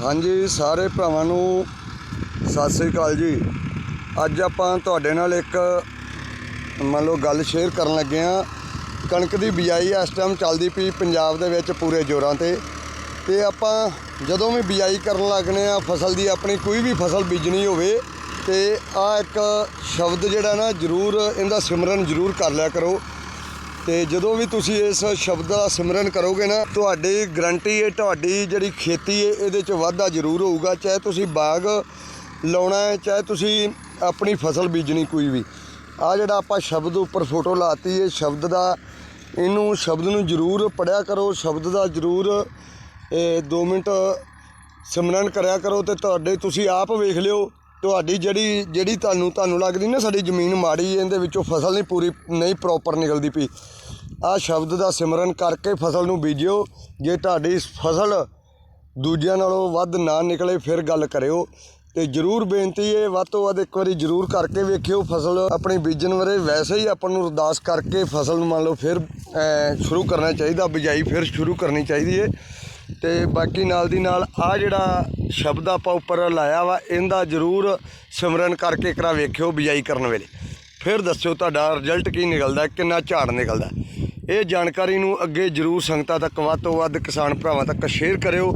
ਹਾਂਜੀ, ਸਾਰੇ ਭਰਾਵਾਂ ਨੂੰ ਸਤਿ ਸ੍ਰੀ ਅਕਾਲ ਜੀ। ਅੱਜ ਆਪਾਂ ਤੁਹਾਡੇ ਨਾਲ ਇੱਕ ਮੰਨ ਲਓ ਗੱਲ ਸ਼ੇਅਰ ਕਰਨ ਲੱਗੇ ਆ ਕਣਕ ਦੀ ਬਿਜਾਈ ਇਸ ਟਾਈਮ ਚੱਲਦੀ ਪਈ ਪੰਜਾਬ ਦੇ ਵਿੱਚ ਪੂਰੇ ਜ਼ੋਰਾਂ ਤੇ। ਤੇ ਆਪਾਂ ਜਦੋਂ ਵੀ ਬਿਜਾਈ ਕਰਨ ਲੱਗਨੇ ਆ ਫਸਲ ਦੀ ਆਪਣੀ ਕੋਈ ਵੀ ਫਸਲ ਬੀਜਣੀ ਹੋਵੇ, ਤੇ ਆ ਇੱਕ ਸ਼ਬਦ ਜਿਹੜਾ ਨਾ ਜ਼ਰੂਰ, ਇਹਦਾ ਸਿਮਰਨ ਜ਼ਰੂਰ ਕਰ ਲਿਆ ਕਰੋ। ਤੇ ਜਦੋਂ ਵੀ ਤੁਸੀਂ ਇਸ ਸ਼ਬਦ ਦਾ ਸਿਮਰਨ ਕਰੋਗੇ ਨਾ, ਤੁਹਾਡੀ ਗਰੰਟੀ ਹੈ, ਤੁਹਾਡੀ ਜਿਹੜੀ ਖੇਤੀ ਹੈ, ਇਹਦੇ 'ਚ ਵਾਧਾ ਜ਼ਰੂਰ ਹੋਊਗਾ, ਚਾਹੇ ਤੁਸੀਂ ਬਾਗ ਲਾਉਣਾ ਹੈ, ਚਾਹੇ ਤੁਸੀਂ ਆਪਣੀ ਫਸਲ ਬੀਜਣੀ ਕੋਈ ਵੀ। ਆ ਜਿਹੜਾ ਆਪਾਂ ਸ਼ਬਦ ਉੱਪਰ ਫੋਟੋ ਲਾਤੀ ਹੈ, ਸ਼ਬਦ ਦਾ, ਇਹਨੂੰ ਸ਼ਬਦ ਨੂੰ ਜ਼ਰੂਰ ਪੜਿਆ ਕਰੋ, ਸ਼ਬਦ ਦਾ ਜ਼ਰੂਰ 2 ਮਿੰਟ ਸਿਮਰਨ ਕਰਿਆ ਕਰੋ ਤੇ ਤੁਹਾਡੇ ਤੁਸੀਂ ਆਪ ਵੇਖ ਲਿਓ। ਤੁਹਾਡੀ ਜਿਹੜੀ ਜਿਹੜੀ ਤੁਹਾਨੂੰ ਤੁਹਾਨੂੰ ਲੱਗਦੀ ਨਾ ਸਾਡੀ ਜ਼ਮੀਨ ਮਾੜੀ ਹੈ ਇਹਦੇ ਵਿੱਚੋਂ ਫਸਲ ਨਹੀਂ ਪੂਰੀ, ਨਹੀਂ ਪ੍ਰੋਪਰ ਨਿਕਲਦੀ ਪਈ। ਆ ਸ਼ਬਦ ਦਾ ਸਿਮਰਨ ਕਰਕੇ ਫਸਲ ਨੂੰ ਬੀਜਿਓ। ਜੇ ਤੁਹਾਡੀ ਫਸਲ ਦੂਜਿਆਂ ਨਾਲੋਂ ਵੱਧ ਨਾ ਨਿਕਲੇ, ਫਿਰ ਗੱਲ ਕਰਿਓ। ਤੇ ਜਰੂਰ ਬੇਨਤੀ ਹੈ, ਵੱਧ ਤੋਂ ਵੱਧ ਇੱਕ ਵਾਰੀ ਜਰੂਰ ਕਰਕੇ ਵੇਖਿਓ ਫਸਲ ਆਪਣੀ ਬੀਜਣ ਬਾਰੇ। ਵੈਸੇ ਹੀ ਆਪਾਂ ਨੂੰ ਅਰਦਾਸ ਕਰਕੇ ਫਸਲ ਨੂੰ ਮੰਨ ਲਓ ਫਿਰ ਸ਼ੁਰੂ ਕਰਨਾ ਚਾਹੀਦਾ, ਬਿਜਾਈ ਫਿਰ ਸ਼ੁਰੂ ਕਰਨੀ ਚਾਹੀਦੀ ਹੈ। ਤੇ ਬਾਕੀ ਨਾਲ ਦੀ ਨਾਲ ਆ ਜਿਹੜਾ ਸ਼ਬਦ ਆਪਾਂ ਉੱਪਰ ਲਾਇਆ ਵਾ, ਇਹਦਾ ਜਰੂਰ ਸਿਮਰਨ ਕਰਕੇ ਕਰਾ ਵੇਖਿਓ ਬਿਜਾਈ ਕਰਨ ਵੇਲੇ। ਫਿਰ ਦੱਸਿਓ ਤੁਹਾਡਾ ਰਿਜ਼ਲਟ ਕੀ ਨਿਕਲਦਾ, ਕਿੰਨਾ ਝਾੜ ਨਿਕਲਦਾ। ਇਹ ਜਾਣਕਾਰੀ ਨੂੰ ਅੱਗੇ ਜਰੂਰ ਸੰਗਤਾਂ ਤੱਕ ਵੱਧ ਤੋਂ ਵੱਧ ਕਿਸਾਨ ਭਰਾਵਾਂ ਤੱਕ ਸ਼ੇਅਰ ਕਰਿਓ।